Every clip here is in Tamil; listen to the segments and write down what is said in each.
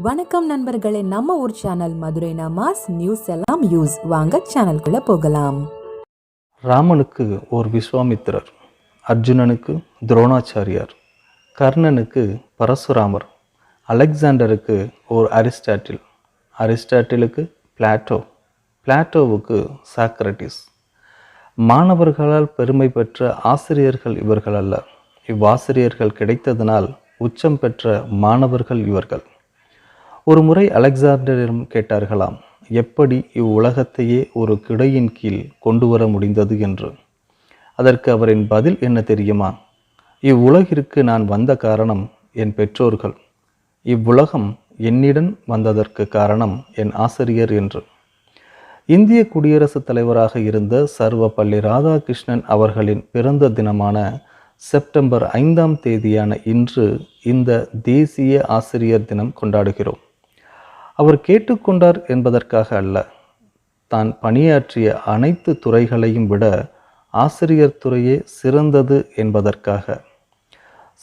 வணக்கம் நண்பர்களே நம்ம ஊர் சேனல் மதுரை நமாஸ் நியூஸ் எல்லாம் யூஸ். வாங்க சேனல்குள்ளே போகலாம். ராமனுக்கு ஓர் விஸ்வாமித்திரர் அர்ஜுனனுக்கு துரோணாச்சாரியார் கர்ணனுக்கு பரசுராமர் அலெக்சாண்டருக்கு ஓர் அரிஸ்டாட்டில் அரிஸ்டாட்டிலுக்கு பிளாட்டோ பிளாட்டோவுக்கு சாக்ரட்டிஸ். மாணவர்களால் பெருமை பெற்ற ஆசிரியர்கள் இவர்கள் அல்ல இவ்வாசிரியர்கள் கிடைத்ததனால் உச்சம் பெற்ற மாணவர்கள் இவர்கள். ஒரு முறை அலெக்சாண்டரிடம் கேட்டார்களாம் எப்படி இவ்வுலகத்தையே ஒரு கிடையின் கீழ் கொண்டு வர முடிந்தது என்று? அதற்கு அவரின் பதில் என்ன தெரியுமா? இவ்வுலகிற்கு நான் வந்த காரணம் என் பெற்றோர்கள். இவ்வுலகம் என்னிடம் வந்ததற்கு காரணம் என் ஆசிரியர் என்று. இந்திய குடியரசுத் தலைவராக இருந்த சர்வப்பள்ளி ராதாகிருஷ்ணன் அவர்களின் பிறந்த தினமான செப்டம்பர் ஐந்தாம் தேதியான இன்று இந்த தேசிய ஆசிரியர் தினம் கொண்டாடுகிறோம். அவர் கேட்டுக்கொண்டார் என்பதற்காக அல்ல. தான் பணியாற்றிய அனைத்து துறைகளையும் விட ஆசிரியர் துறையே சிறந்தது என்பதற்காக.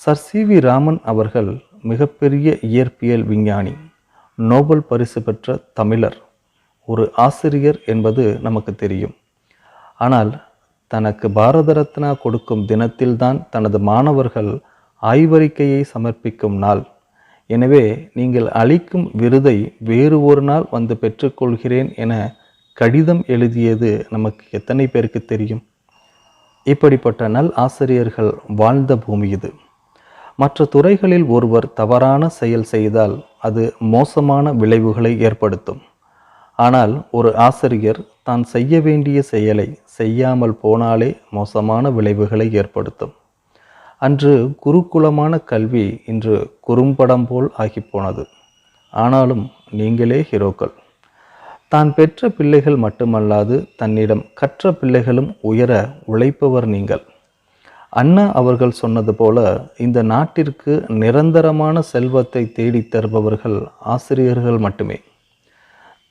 சர் சி வி ராமன் அவர்கள் மிகப்பெரிய இயற்பியல் விஞ்ஞானி நோபல் பரிசு பெற்ற தமிழர் ஒரு ஆசிரியர் என்பது நமக்கு தெரியும். ஆனால் தனக்கு பாரத ரத்னா கொடுக்கும் தினத்தில்தான் தனது மாணவர்கள் ஆய்வறிக்கையை சமர்ப்பிக்கும் நாள். எனவே நீங்கள் அளிக்கும் விருதை வேறு ஒரு நாள் வந்து பெற்றுக்கொள்கிறேன் என கடிதம் எழுதியது நமக்கு எத்தனை பேருக்கு தெரியும்? இப்படிப்பட்ட நல் ஆசிரியர்கள் வாழ்ந்த பூமி இது. மற்ற துறைகளில் ஒருவர் தவறான செயல் செய்தால் அது மோசமான விளைவுகளை ஏற்படுத்தும். ஆனால் ஒரு ஆசிரியர் தான் செய்ய வேண்டிய செயலை செய்யாமல் போனாலே மோசமான விளைவுகளை ஏற்படுத்தும். அன்று குருகுலமான கல்வி இன்று குறும்படம் போல் ஆகிப்போனது. ஆனாலும் நீங்களே ஹீரோக்கள். தான் பெற்ற பிள்ளைகள் மட்டுமல்லாது தன்னிடம் கற்ற பிள்ளைகளும் உயர உழைப்பவர் நீங்கள். அண்ணா அவர்கள் சொன்னது போல இந்த நாட்டிற்கு நிரந்தரமான செல்வத்தை தேடித் தருபவர்கள் ஆசிரியர்கள் மட்டுமே.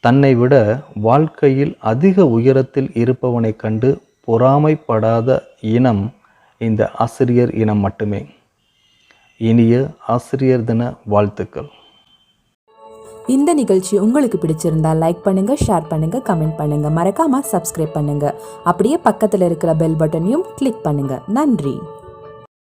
தன்னை விட வாழ்க்கையில் அதிக உயரத்தில் இருப்பவனை கண்டு பொறாமைப்படாத இனம் இந்த ஆசிரியர் இனம் மட்டுமே. இனிய ஆசிரியர் தின வாழ்த்துக்கள். இந்த நிகழ்ச்சி உங்களுக்கு பிடிச்சிருந்தா லைக் பண்ணுங்க ஷேர் பண்ணுங்க கமெண்ட் பண்ணுங்க. மறக்காம சப்ஸ்கிரைப் பண்ணுங்க. அப்படியே பக்கத்தில் இருக்கிற பெல் பட்டனையும் கிளிக் பண்ணுங்க. நன்றி.